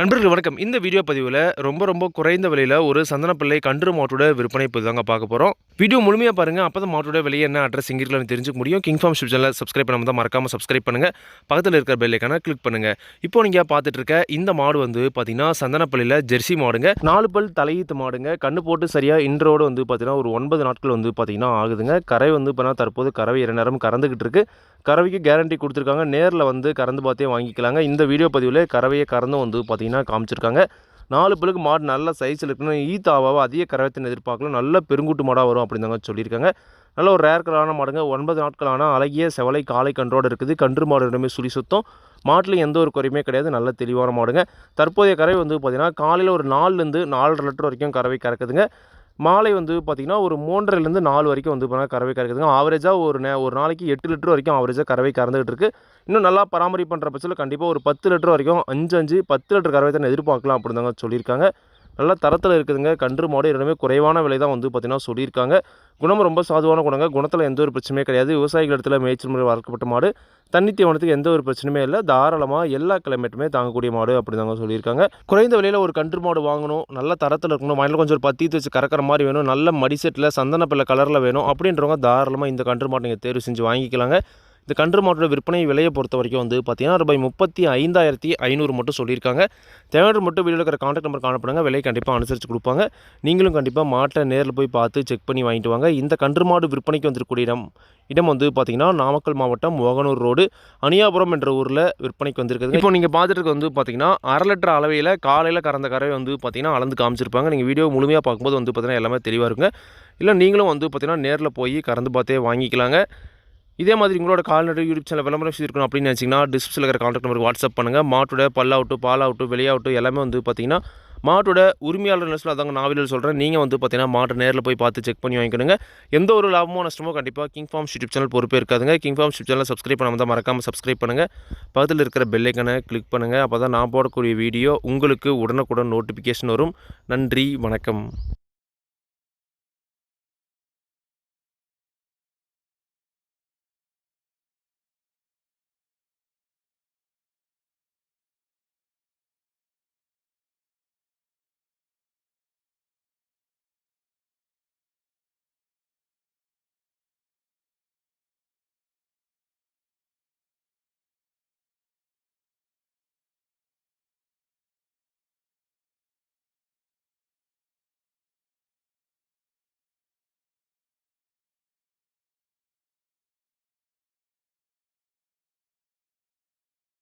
நண்பர்கள் வணக்கம். இந்த வீடியோ பதிவில் ரொம்ப ரொம்ப குறைந்த விலையில் ஒரு சந்தனப்பிள்ளை கன்று மாட்டோட விற்பனை இப்போ தாங்க பார்க்க போகிறோம் வீடியோ முழுமையாக பாருங்கள் அப்போ தான் மாட்டோட விலை என்ன அட்ரஸ் எங்கிருக்கலாம்னு தெரிஞ்சுக்க முடியும். King farm ship channel subscribe பண்ணாமல் தான் மறக்காமல் சப்ஸ்கிரைப் பண்ணுங்கள் பக்கத்தில் இருக்கிற பெல்லைக்கான கிளிக் பண்ணுங்கள் இப்போ நீங்கள் பார்த்துட்டு இருக்க இந்த மாடு வந்து பார்த்தீங்கன்னா சந்தனப்பள்ளியில் ஜெர்சி மாடுங்க. நாலு பல் தலையீத்து மாடுங்க. கண்ணு போட்டு சரியாக இன்றோடு வந்து பார்த்தீங்கன்னா ஒரு ஒன்பது நாட்கள் வந்து பார்த்தீங்கன்னா ஆகுதுங்க. கரை வந்து இப்போ தற்போது கறவை இரண்டு நேரம் கறந்துக்கிட்டு இருக்குது கறவைக்கு கேரண்டி கொடுத்துருக்காங்க. நேரில் வந்து கறந்து பார்த்தே வாங்கிக்கலாங்க. இந்த வீடியோ பதிவில் கறவையை கறந்தும் வந்து பார்த்தீங்கன்னா காமிச்சிருக்காங்க. நாலு பிள்ளைக்கு மாடு நல்ல சைஸில் இருக்கணும் ஈத்தாவாக அதிக கரவத்தின் எதிர்பார்க்கலாம் நல்ல பெருங்குட்டு மாடாக வரும் அப்படின்னு தாங்க சொல்லியிருக்காங்க. நல்ல ஒரு ரேர் கலரான மாடுங்க. ஒன்பது நாட்களான அழகிய செவலை காலை கன்றோடு இருக்குது. கன்று மாடு ரெண்டுமே சுழி சுத்தம். மாட்டில் எந்த ஒரு குறையுமே கிடையாது. நல்ல தெளிவான மாடுங்க. தற்போதைய கறவை வந்து பார்த்திங்கன்னா காலையில் ஒரு நாலுலேருந்து நாலரை லிட்டர் வரைக்கும் கறவை கறக்குதுங்க. மாலை வந்து பார்த்திங்கன்னா ஒரு மூன்றரைலேருந்து நாலு வரைக்கும் வந்து பார்த்தீங்கன்னா கறவை கறக்குதுங்க. ஆவரேஜாக ஒரு நே ஒரு நாளைக்கு எட்டு லிட்டர் வரைக்கும் ஆவரேஜாக கறவை கறந்துகிட்டு இருக்குது இன்னும் நல்லா பராமரிப்பு பண்ணுற பட்சத்தில் கண்டிப்பாக ஒரு பத்து லிட்டர் வரைக்கும் அஞ்சு அஞ்சு பத்து லிட்டர் கறவை தான் எதிர்பார்க்கலாம் அப்படின்னு தாங்க சொல்லியிருக்காங்க. நல்ல தரத்தில் இருக்குதுங்க. கன்று மாடு இரண்டுமே குறைவான விலை தான் வந்து பார்த்திங்கன்னா சொல்லியிருக்காங்க. குணம் ரொம்ப சாதுவான குணங்க. குணத்தில் எந்த ஒரு பிரச்சனையுமே கிடையாது. விவசாயிகள் இடத்துல மேய்ச்சல் முறை வளர்க்கப்பட்ட மாடு. தண்ணி தீவனத்துக்கு எந்த ஒரு பிரச்சனையுமே இல்லை. தாராளமாக எல்லா கிளைமேட்டுமே தாங்கக்கூடிய மாடு அப்படி தாங்க சொல்லியிருக்காங்க. குறைந்த விலையில் ஒரு கன்று மாடு வாங்கணும். நல்ல தரத்தில் இருக்கணும். மயிலில் கொஞ்சம் ஒரு பத்தி வச்சு கறக்கிற மாதிரி வேணும். நல்ல மடிசெட்டில் சந்தன பிள்ளை கலரில் வேணும். அப்படின்றவங்க தாராளமாக இந்த கன்று மாடு நீங்கள் தேர்வு செஞ்சு வாங்கிக்கலாங்க. இந்த கன்று மாட்டோட விற்பனை விலையை பொறுத்த வரைக்கும் வந்து பார்த்தீங்கன்னா ரூபாய் முப்பத்தி ஐந்தாயிரத்தி ஐநூறு மட்டும் சொல்லியிருக்காங்க. தேவையான மட்டும் வீடியோ இருக்கிற கான்டாக்ட் நம்பர் காணப்படுங்க விலை கண்டிப்பாக அனுசரித்து கொடுப்பாங்க. நீங்களும் கண்டிப்பாக மாட்டை நேரில் போய் பார்த்து செக் பண்ணி வாங்கிட்டு வாங்க. இந்த கன்று மாடு விற்பனைக்கு வந்திருக்கக்கூடிய இடம் இடம் வந்து பார்த்தீங்கன்னா நாமக்கல் மாவட்டம் மோகனூர் ரோடு அணியாபுரம் என்ற ஊரில் விற்பனைக்கு வந்திருக்குது இப்போ நீங்கள் பார்த்துட்டு வந்து பார்த்தீங்கன்னா அரை லிட்டர் அளவையில் காலையில் கறந்த கறவை வந்து பார்த்திங்கன்னா அளந்து காமிச்சிருப்பாங்க. நீங்கள் வீடியோ முழுமையாக பார்க்கும்போது வந்து பார்த்திங்கன்னா எல்லாமே தெளிவாக இருக்குங்க. இல்லை நீங்களும் வந்து பார்த்திங்கன்னா நேரில் போய் கறந்து பார்த்தே வாங்கிக்கலாங்க. இதே மாதிரி உங்களோட கால்நடை யூடியூப் சேனல் விளம்பரம் செய்திருக்கணும் அப்படின்னு நினச்சிங்கன்னா டிஸ்கிரிப்ஷனில் இருக்கிற கான்டாக்ட் நம்பருக்கு வாட்ஸ்அப் பண்ணுங்கள் மாட்டோட பல்லாகட்டும் பாலாகட்டும் வெளியாகட்டும் எல்லாமே வந்து பார்த்திங்கன்னா மாட்டோட உரிமையாளர் நெஸ்ட்டில் அதாங்க நாவிலில் சொல்கிறேன் நீங்கள் வந்து பார்த்தீங்கன்னா மாட்டை நேரில் போய் பார்த்து செக் பண்ணி வாங்கிக்கணுங்க. எந்த ஒரு லாபமோ நஷ்டமோ கண்டிப்பாக கிங் ஃபார்ம் யூடியூப் சேனல் பொறுப்பே இருக்காதுங்க. King farm YouTube channel subscribe பண்ணாமல் தான் மறக்காமல் சப்ஸ்கிரைப் பண்ணுங்கள் பக்கத்தில் இருக்கிற பெல்லைக்கனை கிளிக் பண்ணுங்கள் அப்போ தான் நான் போடக்கூடிய வீடியோ உங்களுக்கு உடனுக்குடன் நோட்டிஃபிகேஷன் வரும். நன்றி வணக்கம்.